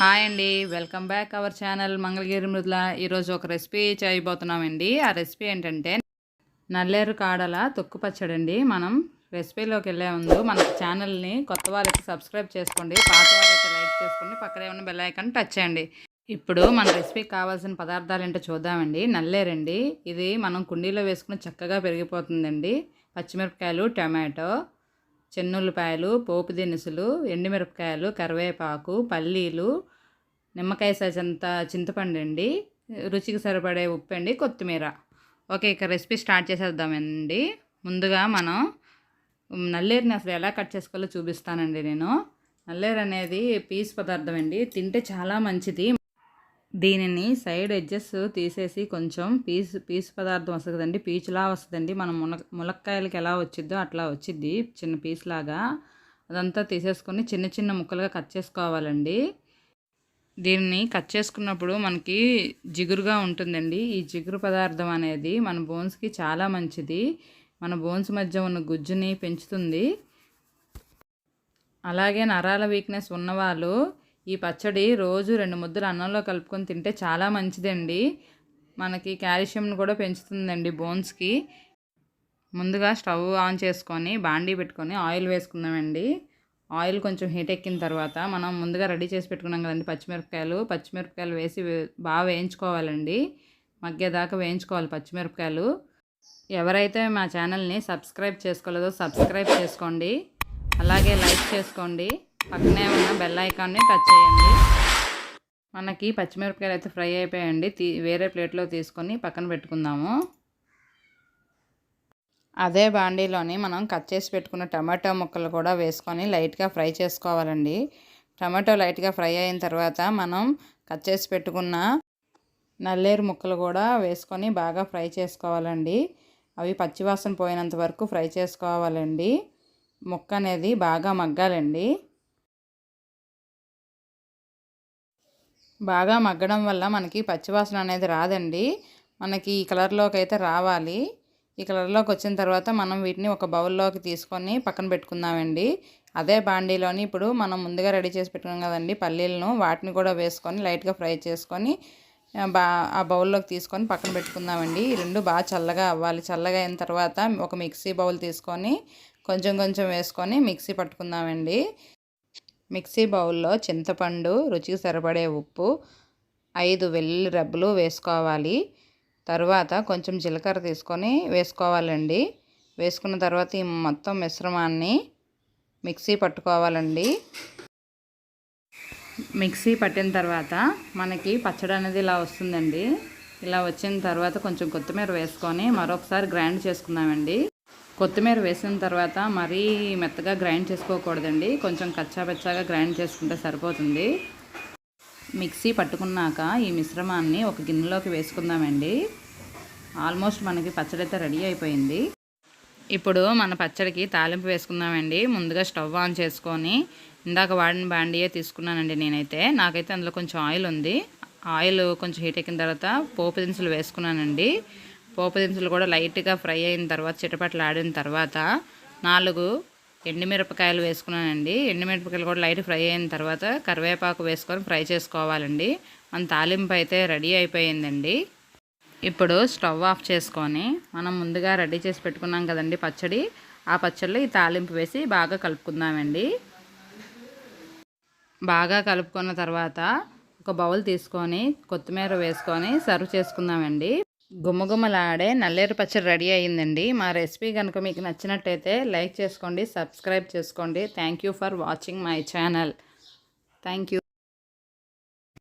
Hi అండి. Welcome back our channel Mangalagiri Mrudula. ఈరోజు ఒక రెసిపీ చేయబోతున్నామండి. ఆ రెసిపీ ఏంటంటే నల్లేరు కాడల తొక్కు పచ్చడండి మనం రెసిపీలోకి వెళ్ళే ముందు మన ఛానల్ని కొత్త వాళ్ళకి సబ్స్క్రైబ్ చేసుకోండి. పాత వాళ్ళకి లైక్ చేసుకోండి. పక్కనే ఉన్న బెల్ ఐకాన్ టచ్ చేయండి. ఇప్పుడు మన రెసిపీకి కావాల్సిన పదార్థాలు ఏంటో చూద్దామండి. నల్లేరండి. ఇది మనం కుండీలో వేసుకుని చక్కగా పెరిగిపోతుందండి. పచ్చిమిరపకాయలు టమాటో చెన్నుల్లిపాయలు పోపు దినుసులు ఎండుమిరపకాయలు కరివేపాకు పల్లీలు నిమ్మకాయ సజంత చింతపండు అండి రుచికి సరిపడే ఉప్పు అండి కొత్తిమీర. ఓకే ఇక రెసిపీ స్టార్ట్ చేసేద్దామండి. ముందుగా మనం నల్లేరుని అసలు ఎలా కట్ చేసుకోవాలో చూపిస్తానండి నేను. నల్లేరు అనేది పీస్ పదార్థం అండి. తింటే చాలా మంచిది. దీనిని సైడ్ ఎడ్జెస్ తీసేసి కొంచెం పీస్ పీసు పదార్థం వస్తుంది పీచులా వస్తుందండి. మనం మున ములక్కాయలకి ఎలా వచ్చిద్దో అట్లా వచ్చిద్ది చిన్న పీస్ లాగా. అదంతా తీసేసుకొని చిన్న చిన్న ముక్కలుగా కట్ చేసుకోవాలండి. దీన్ని కట్ చేసుకున్నప్పుడు మనకి జిగురుగా ఉంటుందండి. ఈ జిగురు పదార్థం అనేది మన బోన్స్కి చాలా మంచిది. మన బోన్స్ మధ్య ఉన్న గుజ్జుని పెంచుతుంది. అలాగే నరాల వీక్నెస్ ఉన్నవాళ్ళు ఈ పచ్చడి రోజు రెండు ముద్దలు అన్నంలో కలుపుకొని తింటే చాలా మంచిదండి. మనకి కాల్షియంను కూడా పెంచుతుందండి బోన్స్కి. ముందుగా స్టవ్ ఆన్ చేసుకొని బాండీ పెట్టుకొని ఆయిల్ వేసుకుందామండి. ఆయిల్ కొంచెం హీట్ ఎక్కిన తర్వాత మనం ముందుగా రెడీ చేసి పెట్టుకున్నాం కదండి పచ్చిమిరపకాయలు. పచ్చిమిరపకాయలు వేసి బాగా వేయించుకోవాలండి. మగ్గేదాకా వేయించుకోవాలి పచ్చిమిరపకాయలు. ఎవరైతే మా ఛానల్ని సబ్స్క్రైబ్ చేసుకోలేదో సబ్స్క్రైబ్ చేసుకోండి. అలాగే లైక్ చేసుకోండి. పక్కనే ఉన్న బెల్ ఐకాన్ని టచ్ చేయండి. మనకి పచ్చిమిరపకాయలు అయితే ఫ్రై అయిపోయాయండి. తీ వేరే ప్లేట్లో తీసుకొని పక్కన పెట్టుకుందాము. అదే బాండీలోని మనం కట్ చేసి పెట్టుకున్న టమాటో ముక్కలు కూడా వేసుకొని లైట్గా ఫ్రై చేసుకోవాలండి. టమాటో లైట్గా ఫ్రై అయిన తర్వాత మనం కట్ చేసి పెట్టుకున్న నల్లేరు ముక్కలు కూడా వేసుకొని బాగా ఫ్రై చేసుకోవాలండి. అవి పచ్చివాసన పోయినంత వరకు ఫ్రై చేసుకోవాలండి. ముక్క అనేది బాగా మగ్గాలండి. బాగా మగ్గడం వల్ల మనకి పచ్చివాసన అనేది రాదండి. మనకి ఈ కలర్లోకి అయితే రావాలి. ఈ కలర్లోకి వచ్చిన తర్వాత మనం వీటిని ఒక బౌల్లోకి తీసుకొని పక్కన పెట్టుకుందామండి. అదే బాండీలోని ఇప్పుడు మనం ముందుగా రెడీ చేసి పెట్టుకున్నాం కదండి పల్లీలను వాటిని కూడా వేసుకొని లైట్గా ఫ్రై చేసుకొని బా ఆ బౌల్లోకి తీసుకొని పక్కన పెట్టుకుందామండి. ఈ రెండు బాగా చల్లగా అవ్వాలి. చల్లగా అయిన తర్వాత ఒక మిక్సీ బౌల్ తీసుకొని కొంచెం కొంచెం వేసుకొని మిక్సీ పట్టుకుందామండి. మిక్సీ బౌల్లో చింతపండు రుచికి సరిపడే ఉప్పు ఐదు వెల్లుల్లి రబ్బలు వేసుకోవాలి. తర్వాత కొంచెం జీలకర్ర తీసుకొని వేసుకోవాలండి. వేసుకున్న తర్వాత ఈ మొత్తం మిశ్రమాన్ని మిక్సీ పట్టుకోవాలండి. మిక్సీ పట్టిన తర్వాత మనకి పచ్చడి అనేది ఇలా వస్తుందండి. ఇలా వచ్చిన తర్వాత కొంచెం కొత్తిమీర వేసుకొని మరొకసారి గ్రైండ్ చేసుకుందామండి. కొత్తిమీర వేసిన తర్వాత మరీ మెత్తగా గ్రైండ్ చేసుకోకూడదండి. కొంచెం కచ్చాబెచ్చాగా గ్రైండ్ చేసుకుంటే సరిపోతుంది. మిక్సీ పట్టుకున్నాక ఈ మిశ్రమాన్ని ఒక గిన్నెలోకి వేసుకుందామండి. ఆల్మోస్ట్ మనకి పచ్చడి అయితే రెడీ అయిపోయింది. ఇప్పుడు మన పచ్చడికి తాలింపు వేసుకుందామండి. ముందుగా స్టవ్ ఆన్ చేసుకొని ఇందాక వాడిన బాండియే తీసుకున్నానండి నేనైతే. నాకైతే అందులో కొంచెం ఆయిల్ ఉంది. ఆయిల్ కొంచెం హీట్ ఎక్కిన తర్వాత పోపు దినుసులు వేసుకున్నానండి. పోపు దినుసులు కూడా లైట్గా ఫ్రై అయిన తర్వాత చిటపట్లు ఆడిన తర్వాత నాలుగు ఎండుమిరపకాయలు వేసుకున్నానండి. ఎండుమిరపకాయలు కూడా లైట్ ఫ్రై అయిన తర్వాత కరివేపాకు వేసుకొని ఫ్రై చేసుకోవాలండి. మన తాలింపు అయితే రెడీ అయిపోయిందండి. ఇప్పుడు స్టవ్ ఆఫ్ చేసుకొని మనం ముందుగా రెడీ చేసి పెట్టుకున్నాం కదండి పచ్చడి. ఆ పచ్చడిలో ఈ తాలింపు వేసి బాగా కలుపుకుందామండి. బాగా కలుపుకున్న తర్వాత ఒక బౌల్ తీసుకొని కొత్తిమీర వేసుకొని సర్వ్ చేసుకుందామండి. గుమ్మగుమ్మలాడే నల్లేరు పచ్చడి రెడీ అయ్యిందండి. మా రెసిపీ కనుక మీకు నచ్చినట్టయితే లైక్ చేసుకోండి సబ్స్క్రైబ్ చేసుకోండి. Thank for watching my channel thank